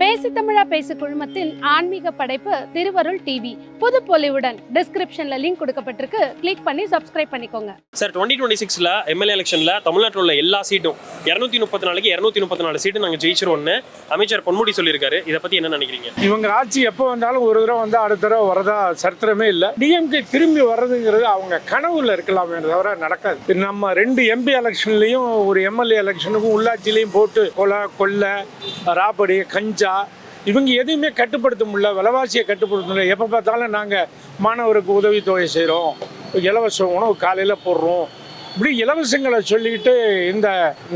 பேசி தமிழா பேசு குழுமத்தின் ஆன்மீக படைப்பு திருவருள் டிவி. புது பொலிவுடன் டிஸ்கிரிப்ஷன்ல லிங்க் கொடுக்கப்பட்டிருக்கு. கிளிக் பண்ணி சப்ஸ்கிரைப் பண்ணிக்கோங்க. சார் டுவெண்ட்டி டுவெண்ட்டி சிக்ஸில் எம்எல்ஏ எலெக்ஷனில் தமிழ்நாட்டில் உள்ள எல்லா சீட்டும் இரநூத்தி முப்பத்தி நாலுக்கு இரநூத்தி முப்பத்தி நாலு சீட்டு நாங்கள் ஜெயிச்சிருவோம்னு அமைச்சர் பொன்முடி சொல்லியிருக்காரு. இதை பத்தி என்ன நினைக்கிறீங்க? இவங்க ஆட்சி எப்போ வந்தாலும் ஒரு தடவை வந்து அடுத்த தடவை வரதா சரித்திரமே இல்லை. டிஎம்கே திரும்பி வர்றதுங்கிறது அவங்க கனவுல இருக்கலாமே தவிர நடக்காது. நம்ம ரெண்டு எம்பி எலெக்ஷன்லையும் ஒரு எம்எல்ஏ எலெக்ஷனுக்கும் உள்ளாட்சியிலையும் போட்டு கொலை கொள்ளை ராபடி கஞ்சா இவங்க எதையுமே கட்டுப்படுத்த முடியல விலைவாசியை கட்டுப்படுத்த முடியல. எப்போ பார்த்தாலும் நாங்கள் மாணவருக்கு உதவித்தொகை செய்கிறோம் இலவச உணவு காலையில் போடுறோம். இப்படி இலவசங்களை சொல்லிக்கிட்டு இந்த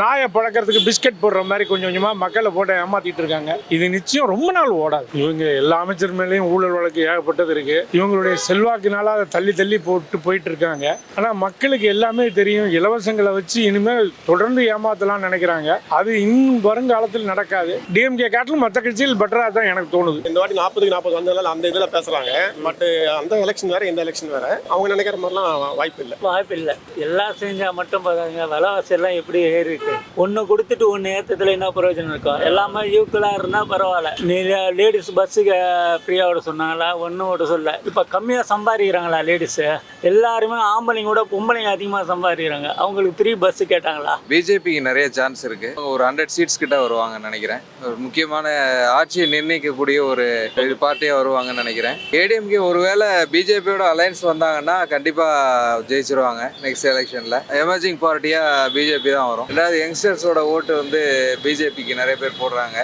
நாயை பழக்கிறதுக்கு பிஸ்கட் போடுற மாதிரி கொஞ்சம் கொஞ்சமாக மக்களை போட்டு ஏமாத்திட்டு இருக்காங்க. இது நிச்சயம் ரொம்ப நாள் ஓடாது. இவங்க எல்லா அமைச்சர் மேலேயும் ஊழல் வழக்கு ஏகப்பட்டது இருக்கு. இவங்களுடைய செல்வாக்கினால அதை தள்ளி தள்ளி போட்டு போயிட்டு இருக்காங்க. ஆனால் மக்களுக்கு எல்லாமே தெரியும் இலவசங்களை வச்சு இனிமேல் தொடர்ந்து ஏமாத்தலாம்னு நினைக்கிறாங்க. அது இன்னும் வருங்காலத்தில் நடக்காது. டிஎம்கே காட்டிலும் மற்ற கட்சியில் பெட்டராக தான் எனக்கு தோணுது. இந்த வாட்டி நாற்பதுக்கு நாற்பது வந்ததுனால அந்த இதில் பேசுறாங்க. பட் அந்த எலெக்ஷன் வேற இந்த எலெக்ஷன் வேற. அவங்க நினைக்கிற மாதிரிலாம் வாய்ப்பு இல்லை. வாய்ப்பு இல்லை. எல்லாம் செஞ்சால் மட்டும் பார்த்தாங்க விலைவாசி எல்லாம் எப்படி ஏறிருக்கு? ஒன்று கொடுத்துட்டு ஒன்று ஏற்றத்தில் என்ன பிரயோஜனம் இருக்கும் எல்லாமே ஈக்குவலாக இருந்தால் பரவாயில்ல. நீ லேடிஸ் பஸ்ஸுக்கு ஃப்ரீயாக விட சொன்னாங்களா? ஒன்றும் விட சொல்ல. இப்போ கம்மியாக சம்பாதிக்கிறாங்களா லேடிஸு எல்லாருமே ஆம்பளைங்க கூட பொம்பளைங்க அதிகமாக சம்பாதிக்கிறாங்க. அவங்களுக்கு ஃப்ரீ பஸ்ஸு கேட்டாங்களா? பிஜேபிக்கு நிறைய சான்ஸ் இருக்குது ஒரு ஹண்ட்ரட் சீட்ஸ் கிட்ட வருவாங்கன்னு நினைக்கிறேன். ஒரு முக்கியமான ஆட்சியை நிர்ணயிக்கக்கூடிய ஒரு இது வருவாங்கன்னு நினைக்கிறேன். ஏடிஎம்கே ஒருவேளை பிஜேபியோட அலையன்ஸ் வந்தாங்கன்னா கண்டிப்பாக ஜெயிச்சிருவாங்க நெக்ஸ்ட் எலெக்ஷனில் எமர்ஜிங் பார்ட்டியாக பிஜேபி தான் வரும். ரெண்டாவது யங்ஸ்டர்ஸோட ஓட்டு வந்து பிஜேபிக்கு நிறைய பேர் போடுறாங்க.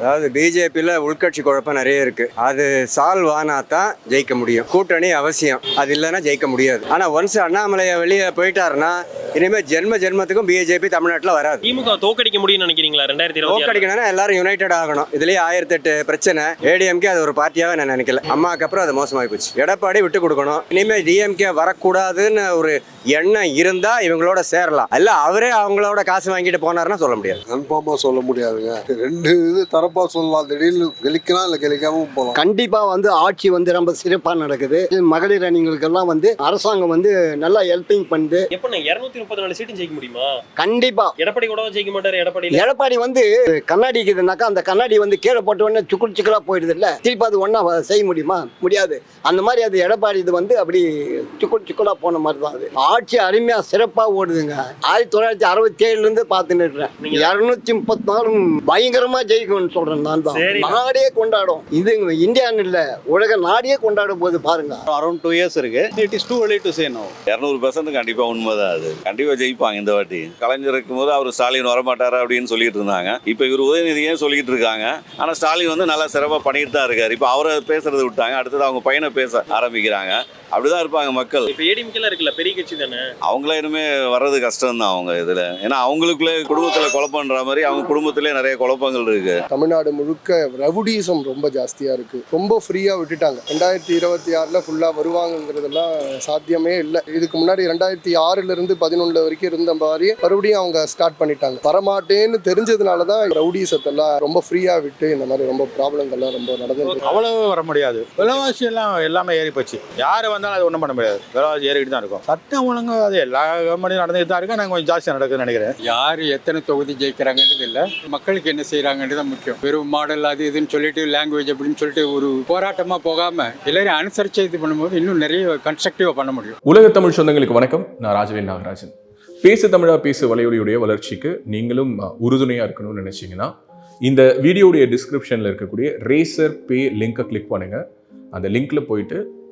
அதாவது பிஜேபியில் உள்கட்சி குழப்பம் நிறைய இருக்கு. அது சால்வ் ஆனால் தான் ஜெயிக்க முடியும். கூட்டணி அவசியம். அது இல்லைன்னா ஜெயிக்க முடியாது. ஆனால் ஒன்ஸ் அண்ணாமலையை வெளியே போயிட்டாருன்னா இனிமேல் ஜென்ம ஜென்மத்துக்கும் பிஜேபி தமிழ்நாட்டில் வராது. திமுக தோக்கடிக்க முடியும்னு நினைக்கிறீங்களா ரெண்டாயிரத்தி தோக்கடிக்கணும்னா எல்லாரும் யுனைடெட் ஆகணும். இதுலயே ஆயிரத்தி எட்டு பிரச்சனை ஏடிஎம்கே அது ஒரு பார்ட்டியாவே நான் நினைக்கல. அம்மாக்கு அப்புறம் அது மோசமாகி போச்சு. எடப்பாடி விட்டு கொடுக்கணும். இனிமேல் டிஎம்கே வரக்கூடாதுன்னு ஒரு எண்ணம் இருந்தா இவங்களோட சேரலாம். இல்ல அவரே அவங்களோட காசு வாங்கிட்டு போனாருன்னா சொல்ல முடியாது. கன்ஃபார்மாக சொல்ல முடியாதுங்க. ரெண்டு இது தரப்பா சொல்லலாம். திடீர்னு கெளிக்கலாம் இல்லை கெளிக்காம போகலாம். கண்டிப்பா வந்து ஆட்சி வந்து ரொம்ப சிறப்பா நடக்குது. மகளிர் அணிகளுக்கெல்லாம் வந்து அரசாங்கம் வந்து நல்லா ஹெல்பிங் பண்ணுது எப்போ இரநூத்தி முப்பத்தி நாலு சீட்டும் ஜெயிக்க முடியுமா? கண்டிப்பா. எடப்பாடி கூட ஜெயிக்க மாட்டாரு? எடப்பாடி எடப்பாடி வந்து கண்ணாடி இருக்குதுனாக்கா அந்த கண்ணாடி வந்து கீழே போட்ட உடனே சுக்குள் சுக்குலா போயிடுது இல்ல திருப்பி அது ஒன்றா செய்ய முடியுமா? முடியாது. அந்த மாதிரி அது எடப்பாடி இது வந்து அப்படி சுக்குள் சுக்குலா போன மாதிரி தான் அது. ஆட்சி அருமையா சிறப்பா ஓடுதுங்க. ஆயிரத்தி தொள்ளாயிரத்தி அறுபத்தி ஏழுல இருந்து பார்த்துன்னு இருக்கிறேன். இரநூத்தி முப்பத்தி நாலு பயங்கரமா ஜெயிக்கும்னு சொல்றேன் நான் தான். நாடே கொண்டாடும். இது இந்தியான்னு இல்ல உலக நாடே கொண்டாடும் போது பாருங்க. அரௌண்ட் டூ இயர்ஸ் இருக்கு. It is too early to say no இரநூறு பர்சன்ட் கண்டிப்பா உண்மைதான் அது. கண்டிப்பா ஜெயிப்பாங்க இந்த வாட்டி. கலைஞர் இருக்கும்போது அவர் ஸ்டாலின் வரமாட்டாரா அப்படின்னு சொல்லிட்டு இருந்தாங்க. இப்போ இவர் உதயநிதியே சொல்லிட்டு இருக்காங்க. ஆனா ஸ்டாலின் வந்து நல்லா சிறப்பாக பண்ணிட்டு தான் இருக்காரு. இப்போ அவரை பேசுறது விட்டாங்க. அடுத்தது அவங்க பையனை பேச ஆரம்பிக்கிறாங்க. அப்படிதான் இருப்பாங்க மக்கள். இப்போ ஏடிஎம்கேல இருக்குல்ல பெரிய கட்சி தானே? அவங்கள இனிமே வர்றது கஷ்டம் தான் அவங்க இதுல. ஏன்னா அவங்களுக்குள்ளே குடும்பத்துல குழப்பம்ன்ற மாதிரி அவங்க குடும்பத்திலே நிறைய குழப்பங்கள் இருக்கு. தமிழ்நாடு முழுக்க ரவுடிசம் ரொம்ப ஜாஸ்தியாக இருக்குது ரொம்ப ஃப்ரீயாக விட்டுட்டாங்க. ரெண்டாயிரத்தி இருபத்தி ஆறில் ஃபுல்லாக வருவாங்கங்கிறதெல்லாம் சாத்தியமே இல்லை. இதுக்கு முன்னாடி ரெண்டாயிரத்தி ஆறுலேருந்து பதினொன்று வரைக்கும் இருந்த மாதிரி மறுபடியும் அவங்க ஸ்டார்ட் பண்ணிட்டாங்க. வரமாட்டேன்னு தெரிஞ்சதுனால தான் ரவுடிசத்தெல்லாம் ரொம்ப ஃப்ரீயாக விட்டு இந்த மாதிரி ரொம்ப ப்ராப்ளங்கள்லாம் ரொம்ப நடந்துருக்கு. அவ்வளவு வர முடியாது. விலைவாசி எல்லாம் எல்லாமே ஏறி போச்சு யார் வந்தாலும் அது ஒன்றும் பண்ண முடியாது. விலைவாசி ஏறிக்கிட்டு தான் இருக்கும். சட்டம் ஒழுங்கு அது எல்லா கவர்மெண்ட்டும் நடந்துட்டு தான் இருக்கு. நாங்கள் கொஞ்சம் ஜாஸ்தியாக நடக்குதுன்னு நினைக்கிறேன். யார் எத்தனை தொகுதி ஜெயிக்கிறாங்கன்றது இல்லை. மக்களுக்கு என்ன செய்கிறாங்கன்றது தான் முக்கியம். வெறும் மாடல் அது இதுன்னு சொல்லிட்டு லாங்குவேஜ் அப்படின்னு சொல்லிட்டு ஒரு போராட்டமாக போகாமல் எல்லாரையும் அனுசரித்து இது பண்ணும்போது இன்னும் நிறைய கன்ஸ்ட்ரக்டிவாக பண்ண முடியும். உலக தமிழ் சொந்தங்களுக்கு வணக்கம். நான் ராஜவேல் நாகராஜன். பேசு தமிழா பேசு வலையொலியுடைய வளர்ச்சிக்கு நீங்களும் அஹ், உறுதுணையா இருக்கணும்னு நினைச்சீங்கன்னா இந்த வீடியோடைய டிஸ்கிரிப்ஷனில் இருக்கக்கூடிய ரேசர் பே லிங்கை கிளிக் பண்ணுங்க. அந்த லிங்க்ல போயிட்டு